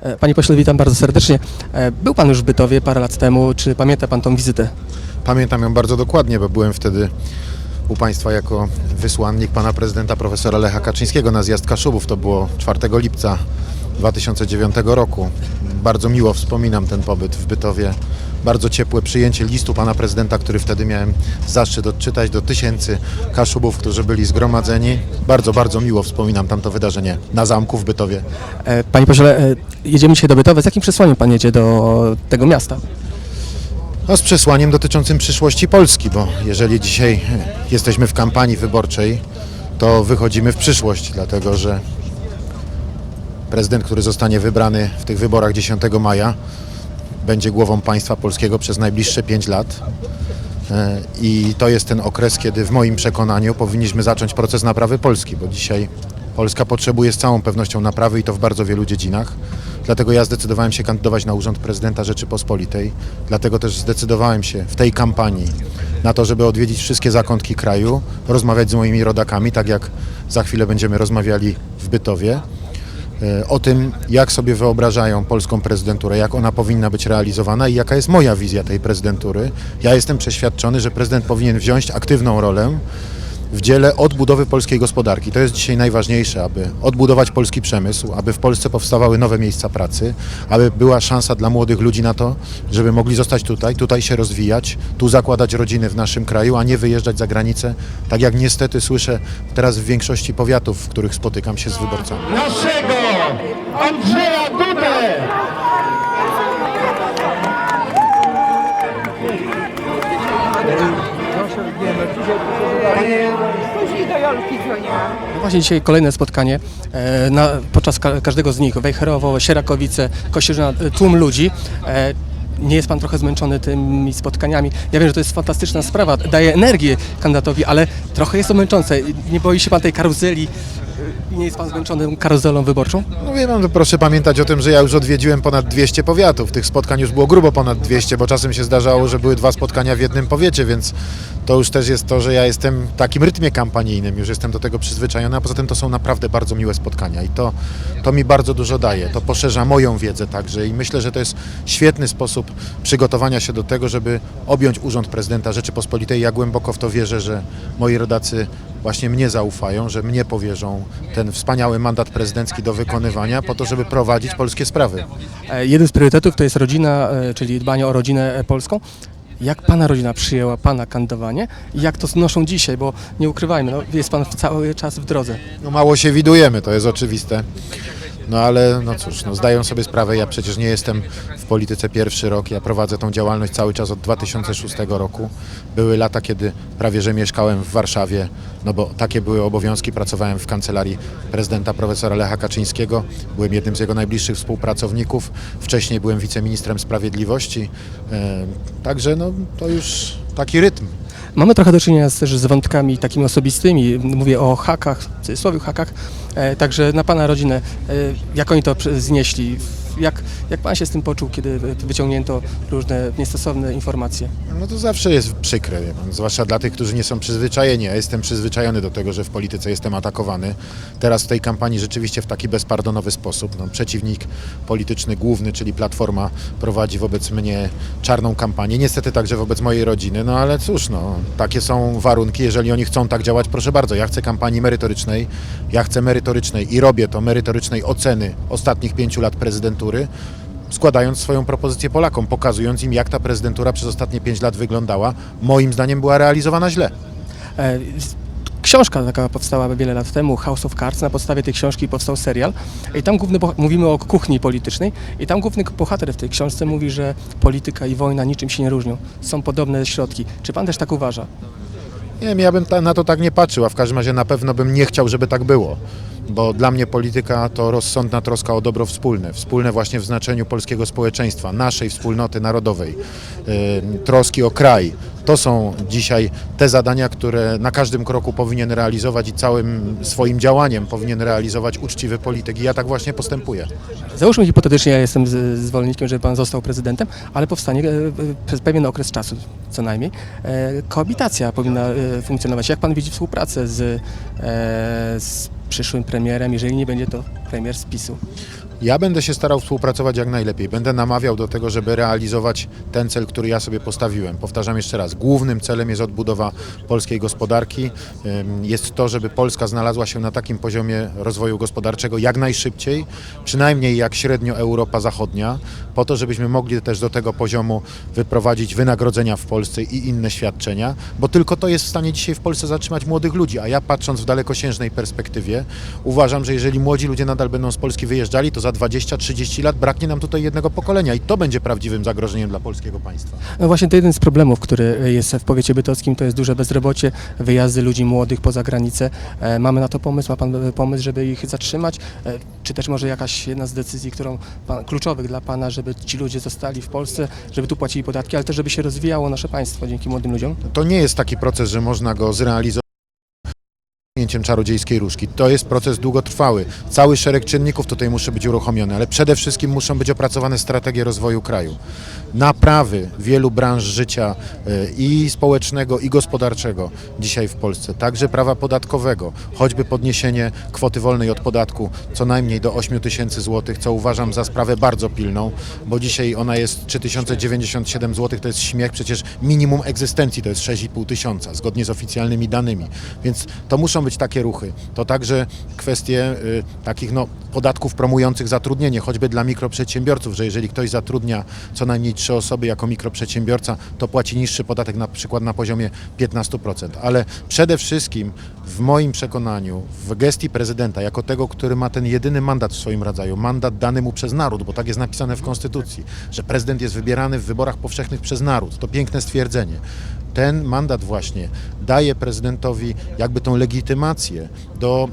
E, Panie pośle, witam bardzo serdecznie. E, Był pan już w Bytowie parę lat temu. Czy pamięta pan tą wizytę? Pamiętam ją bardzo dokładnie, bo byłem wtedy u Państwa jako wysłannik pana prezydenta profesora Lecha Kaczyńskiego na zjazd Kaszubów. To było 4 lipca 2009 roku. Bardzo miło wspominam ten pobyt w Bytowie. Bardzo ciepłe przyjęcie listu pana prezydenta, który wtedy miałem zaszczyt odczytać do tysięcy Kaszubów, którzy byli zgromadzeni. Bardzo, bardzo miło wspominam tamto wydarzenie na zamku w Bytowie. E, Panie pośle, e, jedziemy dzisiaj do Bytowa. Z jakim przesłaniem pan jedzie do tego miasta? No, z przesłaniem dotyczącym przyszłości Polski, bo jeżeli dzisiaj jesteśmy w kampanii wyborczej, to wychodzimy w przyszłość, dlatego że prezydent, który zostanie wybrany w tych wyborach 10 maja, będzie głową państwa polskiego przez najbliższe 5 lat. E, I to jest ten okres, kiedy w moim przekonaniu powinniśmy zacząć proces naprawy Polski, bo dzisiaj Polska potrzebuje z całą pewnością naprawy i to w bardzo wielu dziedzinach. Dlatego ja zdecydowałem się kandydować na urząd prezydenta Rzeczypospolitej. Dlatego też zdecydowałem się w tej kampanii na to, żeby odwiedzić wszystkie zakątki kraju, rozmawiać z moimi rodakami, tak jak za chwilę będziemy rozmawiali w Bytowie o tym, jak sobie wyobrażają polską prezydenturę, jak ona powinna być realizowana i jaka jest moja wizja tej prezydentury. Ja jestem przeświadczony, że prezydent powinien wziąć aktywną rolę w dziele odbudowy polskiej gospodarki. To jest dzisiaj najważniejsze, aby odbudować polski przemysł, aby w Polsce powstawały nowe miejsca pracy, aby była szansa dla młodych ludzi na to, żeby mogli zostać tutaj, tutaj się rozwijać, tu zakładać rodziny w naszym kraju, a nie wyjeżdżać za granicę, tak jak niestety słyszę teraz w większości powiatów, w których spotykam się z wyborcami. naszego Andrzeja Dudę. Później do Jolki dzwoniłam. No właśnie dzisiaj kolejne spotkanie e, na, podczas ka każdego z nich. Wejherowo, Sierakowice, Kościerzyna, e, tłum ludzi. E, nie jest pan trochę zmęczony tymi spotkaniami? Ja wiem, że to jest fantastyczna sprawa, daje energię kandydatowi, ale trochę jest to męczące. Nie boi się pan tej karuzeli? E, Nie jest pan zmęczony karuzelą wyborczą? No wie pan, proszę pamiętać o tym, że ja już odwiedziłem ponad 200 powiatów. Tych spotkań już było grubo ponad 200, bo czasem się zdarzało, że były dwa spotkania w jednym powiecie, więc to już też jest to, że ja jestem w takim rytmie kampanijnym, już jestem do tego przyzwyczajony, a poza tym to są naprawdę bardzo miłe spotkania i to, to mi bardzo dużo daje. To poszerza moją wiedzę także i myślę, że to jest świetny sposób przygotowania się do tego, żeby objąć urząd prezydenta Rzeczypospolitej. Ja głęboko w to wierzę, że moi rodacy właśnie mnie zaufają, że mnie powierzą ten wspaniały mandat prezydencki do wykonywania po to, żeby prowadzić polskie sprawy. E, Jeden z priorytetów to jest rodzina, e, czyli dbanie o rodzinę e, polską. Jak pana rodzina przyjęła pana kandydowanie i jak to znoszą dzisiaj, bo nie ukrywajmy, no, jest pan cały czas w drodze. No mało się widujemy, to jest oczywiste. No ale no cóż, no zdają sobie sprawę, ja przecież nie jestem w polityce pierwszy rok, ja prowadzę tą działalność cały czas od 2006 roku. Były lata, kiedy prawie że mieszkałem w Warszawie, no bo takie były obowiązki, pracowałem w kancelarii prezydenta profesora Lecha Kaczyńskiego, byłem jednym z jego najbliższych współpracowników, wcześniej byłem wiceministrem sprawiedliwości, e, także no to już taki rytm. Mamy trochę do czynienia z, też z wątkami takimi osobistymi, mówię o hakach, w cudzysłowie hakach, e, także na pana rodzinę, e, jak oni to znieśli, jak, jak pan się z tym poczuł, kiedy wyciągnięto różne niestosowne informacje? No to zawsze jest przykre, wie pan, zwłaszcza dla tych, którzy nie są przyzwyczajeni. Ja jestem przyzwyczajony do tego, że w polityce jestem atakowany. Teraz w tej kampanii rzeczywiście w taki bezpardonowy sposób. No, przeciwnik polityczny główny, czyli Platforma, prowadzi wobec mnie czarną kampanię. Niestety także wobec mojej rodziny, no ale cóż, no, takie są warunki. Jeżeli oni chcą tak działać, proszę bardzo. Ja chcę kampanii merytorycznej, ja chcę merytorycznej i robię to merytorycznej oceny ostatnich pięciu lat prezydentury składając swoją propozycję Polakom, pokazując im, jak ta prezydentura przez ostatnie pięć lat wyglądała. Moim zdaniem była realizowana źle. E, Książka taka powstała wiele lat temu, House of Cards, na podstawie tej książki powstał serial i tam główny, mówimy o kuchni politycznej i tam główny bohater w tej książce mówi, że polityka i wojna niczym się nie różnią, są podobne środki. Czy pan też tak uważa? Nie wiem, ja bym ta, na to tak nie patrzył, a w każdym razie na pewno bym nie chciał, żeby tak było. Bo dla mnie polityka to rozsądna troska o dobro wspólne. Wspólne właśnie w znaczeniu polskiego społeczeństwa, naszej wspólnoty narodowej, yy, troski o kraj. To są dzisiaj te zadania, które na każdym kroku powinien realizować i całym swoim działaniem powinien realizować uczciwy polityk. I ja tak właśnie postępuję. Załóżmy hipotetycznie, ja jestem zwolennikiem, żeby pan został prezydentem, ale powstanie e, e, przez pewien okres czasu co najmniej. E, koabitacja powinna funkcjonować. Jak pan widzi współpracę z, z przyszłym premierem, jeżeli nie będzie to premier z PiSu? Ja będę się starał współpracować jak najlepiej. Będę namawiał do tego, żeby realizować ten cel, który ja sobie postawiłem. Powtarzam jeszcze raz, głównym celem jest odbudowa polskiej gospodarki. Jest to, żeby Polska znalazła się na takim poziomie rozwoju gospodarczego jak najszybciej, przynajmniej jak średnio Europa Zachodnia, po to, żebyśmy mogli też do tego poziomu wyprowadzić wynagrodzenia w Polsce i inne świadczenia, bo tylko to jest w stanie dzisiaj w Polsce zatrzymać młodych ludzi. A ja patrząc w dalekosiężnej perspektywie, uważam, że jeżeli młodzi ludzie nadal będą z Polski wyjeżdżali, to za 20-30 lat braknie nam tutaj jednego pokolenia i to będzie prawdziwym zagrożeniem dla polskiego państwa. No właśnie to jeden z problemów, który jest w powiecie bytowskim, to jest duże bezrobocie, wyjazdy ludzi młodych poza granicę. E, Mamy na to pomysł, ma Pan e, pomysł, żeby ich zatrzymać? E, Czy też może jakaś jedna z decyzji, którą pan, kluczowych dla Pana, żeby ci ludzie zostali w Polsce, żeby tu płacili podatki, ale też żeby się rozwijało nasze państwo dzięki młodym ludziom? To nie jest taki proces, że można go zrealizować pchnięciem czarodziejskiej różki. To jest proces długotrwały. Cały szereg czynników tutaj musi być uruchomiony, ale przede wszystkim muszą być opracowane strategie rozwoju kraju. Naprawy wielu branż życia y, i społecznego, i gospodarczego dzisiaj w Polsce, także prawa podatkowego, choćby podniesienie kwoty wolnej od podatku co najmniej do 8 tysięcy złotych, co uważam za sprawę bardzo pilną, bo dzisiaj ona jest 3097 zł, to jest śmiech, przecież minimum egzystencji to jest 6,5 tysiąca, zgodnie z oficjalnymi danymi, więc to muszą być takie ruchy. To także kwestie y, takich no, podatków promujących zatrudnienie, choćby dla mikroprzedsiębiorców, że jeżeli ktoś zatrudnia co najmniej trzy osoby jako mikroprzedsiębiorca, to płaci niższy podatek na przykład na poziomie 15%. Ale przede wszystkim w moim przekonaniu, w gestii prezydenta, jako tego, który ma ten jedyny mandat w swoim rodzaju, mandat dany mu przez naród, bo tak jest napisane w Konstytucji, że prezydent jest wybierany w wyborach powszechnych przez naród. To piękne stwierdzenie. Ten mandat właśnie daje prezydentowi jakby tą legitymację do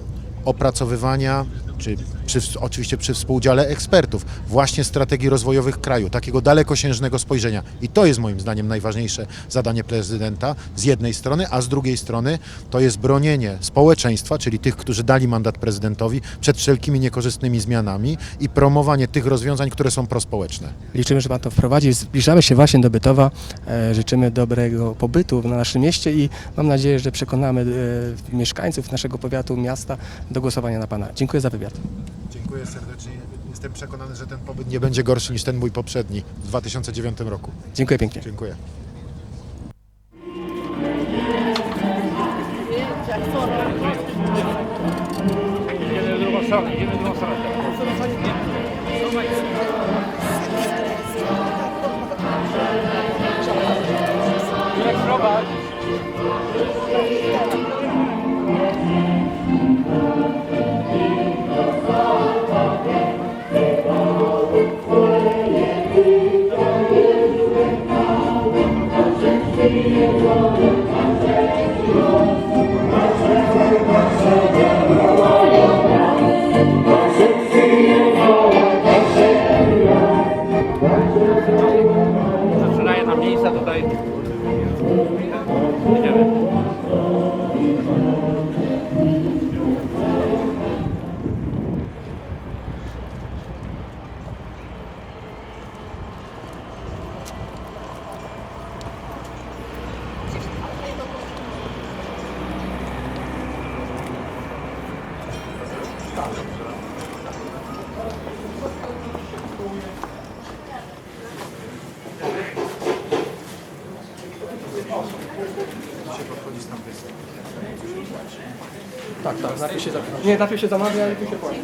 opracowywania, czy przy, oczywiście przy współudziale ekspertów, właśnie strategii rozwojowych kraju, takiego dalekosiężnego spojrzenia. I to jest moim zdaniem najważniejsze zadanie prezydenta z jednej strony, a z drugiej strony to jest bronienie społeczeństwa, czyli tych, którzy dali mandat prezydentowi przed wszelkimi niekorzystnymi zmianami i promowanie tych rozwiązań, które są prospołeczne. Liczymy, że Pan to wprowadzi. Zbliżamy się właśnie do Bytowa. E, Życzymy dobrego pobytu na naszym mieście i mam nadzieję, że przekonamy e, mieszkańców naszego powiatu, miasta do głosowania na Pana. Dziękuję za wywiad. Dziękuję serdecznie. Jestem przekonany, że ten pobyt nie będzie gorszy niż ten mój poprzedni w 2009 roku. Dziękuję pięknie. Dziękuję. Najpierw się, nie, się zamawia i tu się płaci.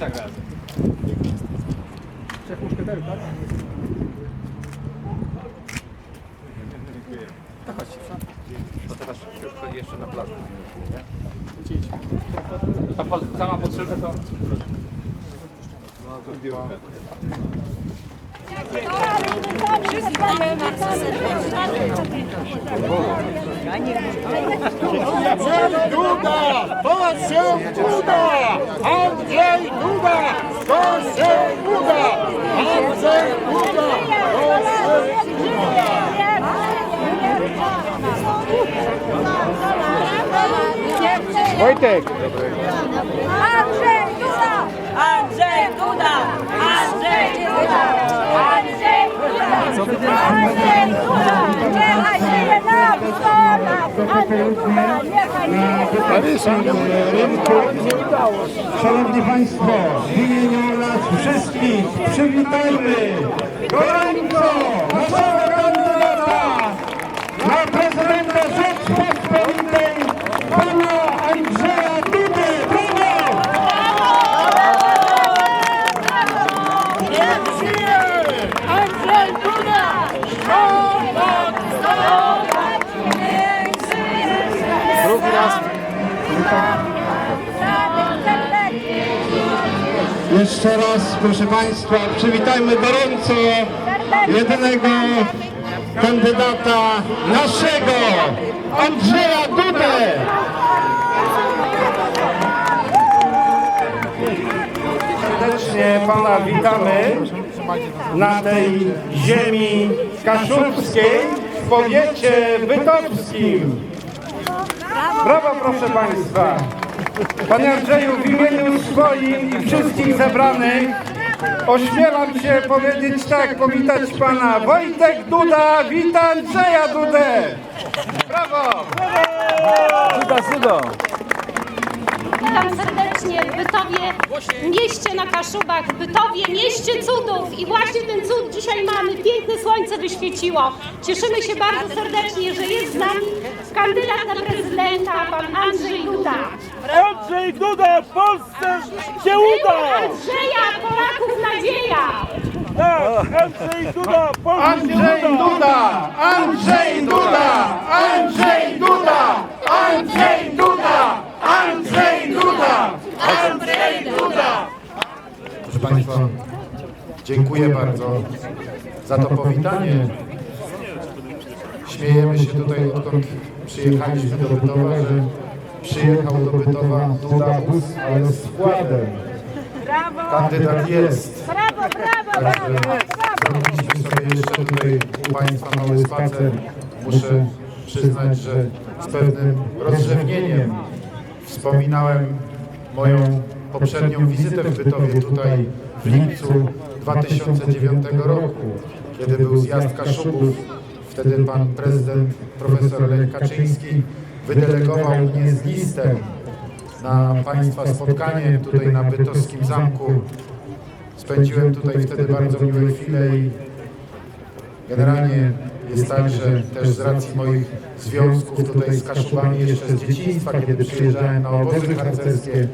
Tak razem. Szef muszkieterów, tak? Tak, chodźcie. To teraz jeszcze na plażę. Ta po- sama potrzeba to... Duda! To się uda! Andrzej Duda! To się uda! Andrzej Duda! To się Wojtek! Andrzej Duda! Andrzej Duda! Andrzej Duda! Andrzej Duda! Andrzej Duda! Niechaj żyje nam 100 lat! Andrzej Duda! Niechaj żyje nam Szanowni Państwo, w imieniu nas wszystkich przywitajmy gorąco Jeszcze raz, proszę Państwa, przywitajmy gorąco jedynego kandydata naszego, Andrzeja Dudę. Serdecznie Pana witamy na tej ziemi kaszubskiej w powiecie bytowskim. Brawo proszę Państwa. Panie Andrzeju, w imieniu swoim i wszystkich zebranych ośmielam się powiedzieć tak, powitać Pana. Wojtek Duda, wita Andrzeja Dudę. Brawo! Suda, suda! Witam serdecznie w Bytowie, mieście na Kaszubach, w Bytowie, mieście cudów i właśnie ten cud dzisiaj mamy. Piękne słońce wyświeciło. Cieszymy się bardzo serdecznie, że jest z nami kandydat na prezydenta, pan Andrzej Duda. Andrzej Duda, w Polsce się uda! Andrzeja, Polaków nadzieja! Tak, Andrzej Duda, Polsce Andrzej się uda! Duda! Andrzej Duda! Andrzej Duda! Andrzej Duda! Andrzej Duda! Andrzej Duda! Proszę Państwa, dziękuję bardzo za to powitanie. Śmiejemy się tutaj, odkąd przyjechaliśmy do Bytowa, że przyjechał do Bytowa Duda Bus, ale z wkładem. Kandydat jest. Brawo, brawo, Także zrobiliśmy sobie jeszcze tutaj u Państwa mały spacer. Muszę przyznać, że z pewnym rozrzewnieniem wspominałem moją poprzednią wizytę w Bytowie tutaj w lipcu 2009 roku, kiedy był zjazd Kaszubów. Wtedy pan prezydent profesor Lech Kaczyński wydelegował mnie z listem na Państwa spotkanie tutaj na Bytowskim Zamku Spędziłem tutaj wtedy bardzo miłe chwile i generalnie jest tak, że też z racji moich związków tutaj z Kaszubami jeszcze z dzieciństwa, kiedy przyjeżdżałem na obozy harcerskie,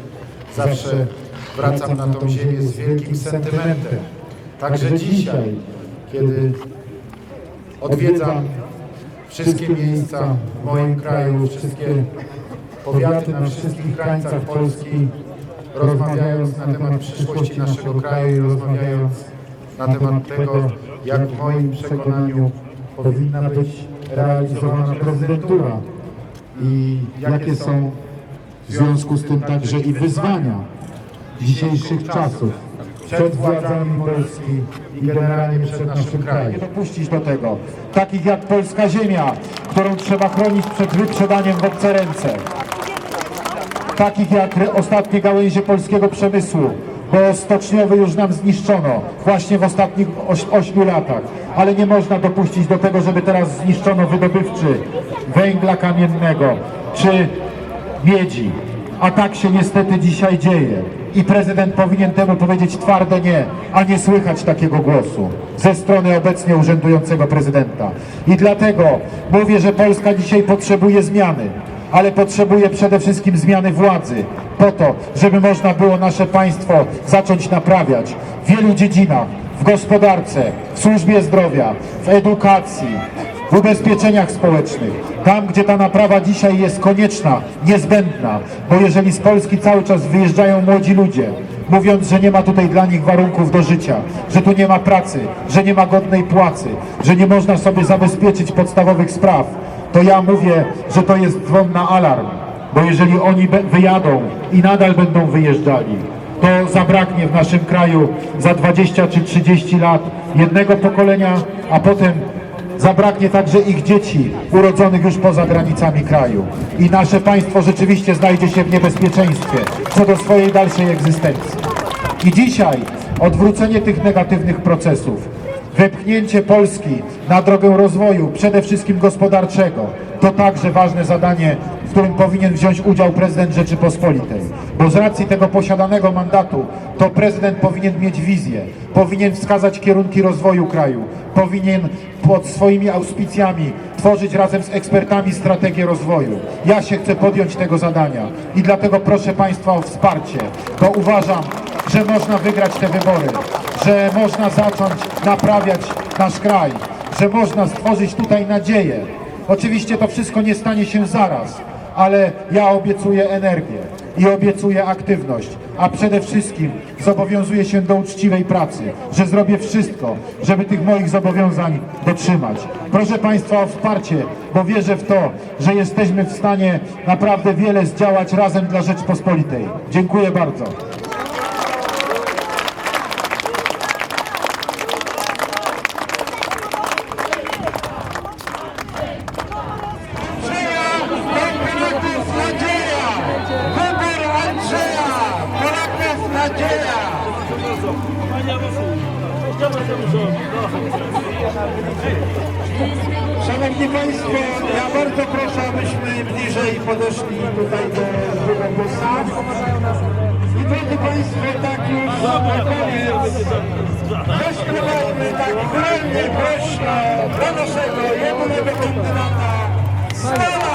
zawsze wracam na tą ziemię z wielkim sentymentem. Także dzisiaj, kiedy odwiedzam wszystkie miejsca w moim kraju, wszystkie powiaty na wszystkich krańcach Polski, rozmawiając na temat przyszłości naszego kraju i rozmawiając na temat tego, jak w moim przekonaniu powinna być realizowana prezydentura i jakie są w związku z tym także i wyzwania dzisiejszych czasów przed władzami Polski i generalnie przed naszym krajem. Dopuścić do tego. Takich jak polska ziemia, którą trzeba chronić przed wyprzedaniem w obce ręce. Takich jak ostatnie gałęzie polskiego przemysłu, bo stoczniowy już nam zniszczono właśnie w ostatnich oś, ośmiu latach. Ale nie można dopuścić do tego, żeby teraz zniszczono wydobywczy węgla kamiennego czy miedzi. A tak się niestety dzisiaj dzieje. I prezydent powinien temu powiedzieć twarde nie, a nie słychać takiego głosu ze strony obecnie urzędującego prezydenta. I dlatego mówię, że Polska dzisiaj potrzebuje zmiany, ale potrzebuje przede wszystkim zmiany władzy, po to, żeby można było nasze państwo zacząć naprawiać. W wielu dziedzinach, w gospodarce, w służbie zdrowia, w edukacji, w ubezpieczeniach społecznych, tam gdzie ta naprawa dzisiaj jest konieczna, niezbędna, bo jeżeli z Polski cały czas wyjeżdżają młodzi ludzie, mówiąc, że nie ma tutaj dla nich warunków do życia, że tu nie ma pracy, że nie ma godnej płacy, że nie można sobie zabezpieczyć podstawowych spraw, to ja mówię, że to jest dzwon na alarm, bo jeżeli oni wyjadą i nadal będą wyjeżdżali, to zabraknie w naszym kraju za 20 czy 30 lat jednego pokolenia, a potem zabraknie także ich dzieci urodzonych już poza granicami kraju. I nasze państwo rzeczywiście znajdzie się w niebezpieczeństwie co do swojej dalszej egzystencji. I dzisiaj odwrócenie tych negatywnych procesów, wepchnięcie Polski na drogę rozwoju, przede wszystkim gospodarczego, to także ważne zadanie, w którym powinien wziąć udział prezydent Rzeczypospolitej. Bo z racji tego posiadanego mandatu, to prezydent powinien mieć wizję, powinien wskazać kierunki rozwoju kraju, powinien pod swoimi auspicjami tworzyć razem z ekspertami strategię rozwoju. Ja się chcę podjąć tego zadania i dlatego proszę Państwa o wsparcie, bo uważam, że można wygrać te wybory, że można zacząć naprawiać nasz kraj, że można stworzyć tutaj nadzieję. Oczywiście to wszystko nie stanie się zaraz, ale ja obiecuję energię i obiecuję aktywność, a przede wszystkim zobowiązuję się do uczciwej pracy, że zrobię wszystko, żeby tych moich zobowiązań dotrzymać. Proszę Państwa o wsparcie, bo wierzę w to, że jesteśmy w stanie naprawdę wiele zdziałać razem dla Rzeczpospolitej. Dziękuję bardzo. Zaśpiewajmy tak wolnie, głośno dla naszego jedynego kandydata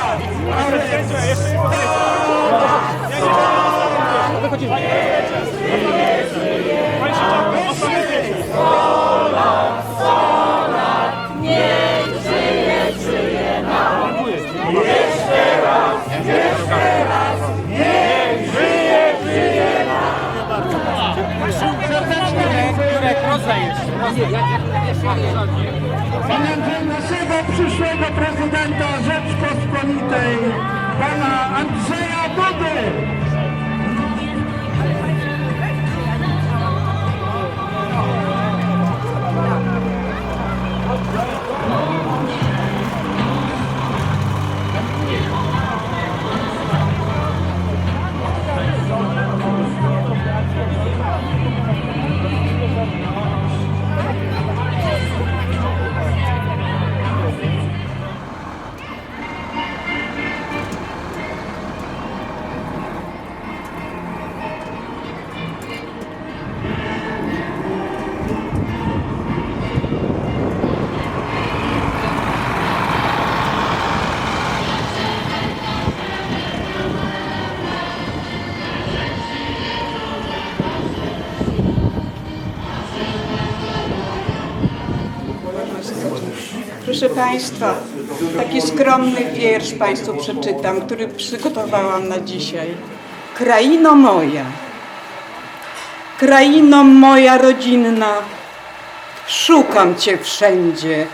prezydenta Rzeczpospolitej, pana Andrzeja Dudy. Proszę Państwa, taki skromny wiersz Państwu przeczytam, który przygotowałam na dzisiaj. Kraino moja, kraino moja rodzinna, szukam Cię wszędzie.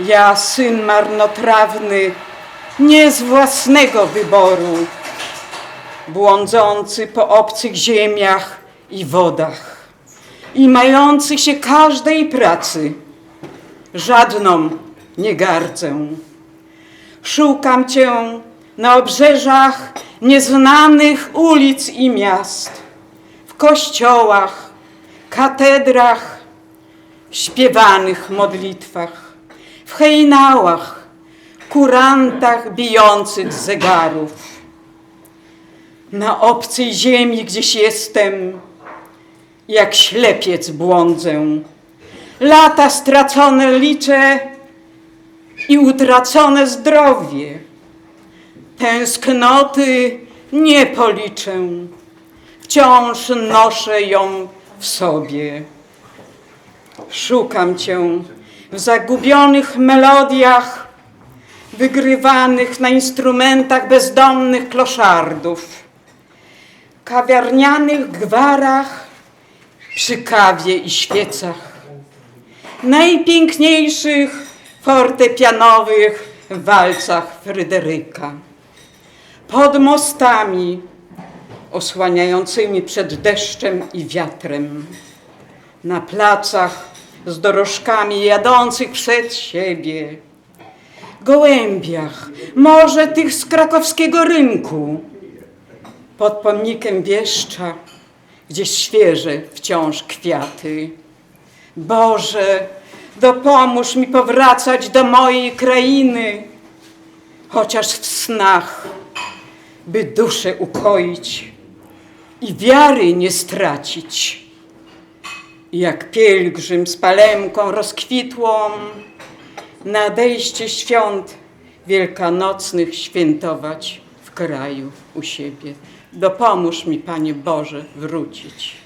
Ja, syn marnotrawny, nie z własnego wyboru, błądzący po obcych ziemiach i wodach i mający się każdej pracy żadną nie gardzę. Szukam Cię na obrzeżach nieznanych ulic i miast, w kościołach, katedrach, śpiewanych modlitwach, w hejnałach, kurantach bijących zegarów. Na obcej ziemi gdzieś jestem, jak ślepiec błądzę. Lata stracone liczę i utracone zdrowie. Tęsknoty nie policzę, wciąż noszę ją w sobie. Szukam Cię w zagubionych melodiach, wygrywanych na instrumentach bezdomnych kloszardów. kawiarnianych gwarach, przy kawie i świecach, najpiękniejszych fortepianowych walcach Fryderyka, pod mostami osłaniającymi przed deszczem i wiatrem, na placach z dorożkami jadących przed siebie, gołębiach, może tych z krakowskiego rynku, pod pomnikiem wieszcza, gdzie świeże wciąż kwiaty. Boże, dopomóż mi powracać do mojej krainy, chociaż w snach, by duszę ukoić i wiary nie stracić. Jak pielgrzym z palemką rozkwitłą, nadejście świąt wielkanocnych świętować w kraju u siebie. Dopomóż mi, Panie Boże, wrócić.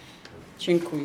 Dziękuję.